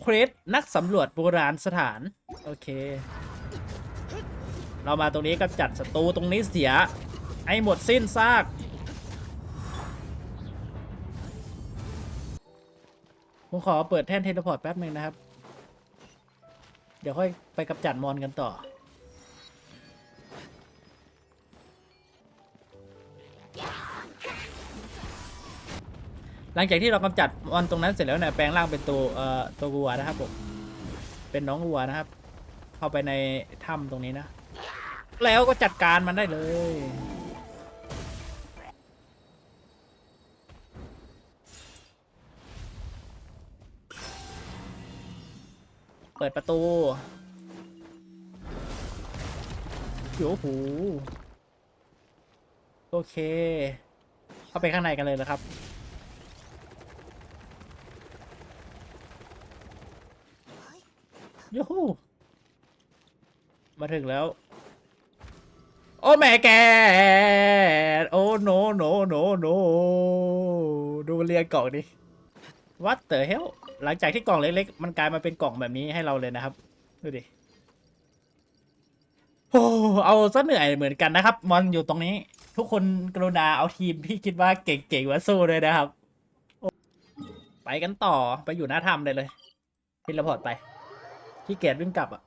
เควสนักสำรวจโบราณสถาน โอเค เรามาตรงนี้ก็จัดศัตรูตรงนี้เสีย ให้หมดสิ้นซาก ผมขอเปิดแท่นเทเลพอร์ตแป๊บหนึ่งนะครับ เดี๋ยวค่อยไปกับจัดมอนกันต่อ หลังจากที่เรากำจัดมอนตรงนั้นเสร็จแล้วเนี่ยแปลงร่างเป็นตัวเอ่อตัววัวนะครับผมเป็นน้องวัวนะครับ เข้าไปในถ้ำตรงนี้นะ แล้วก็จัดการมันได้เลย เปิดประตูโอ้โหโอเค เข้าไปข้างในกันเลยนะครับ ยูฮูมาถึงแล้ว โอ้แม่แก โอ้โนโนโนโนดูเรียงกล่องดิวัดเต๋อเฮลหลังจากที่กล่องเล็กๆ มันกลายมาเป็นกล่องแบบนี้ให้เราเลยนะครับ ดูดิโอ้เอาซะเหนื่อยเหมือนกันนะครับ มอนอยู่ตรงนี้ ทุกคนกรุณาเอาทีมที่คิดว่าเก่งๆมาสู้ด้วยนะครับ ไปกันต่อไปอยู่หน้าถ้ำเลยเลยพินระพอร์ตไป ที่เกียจวิ่งกลับอะ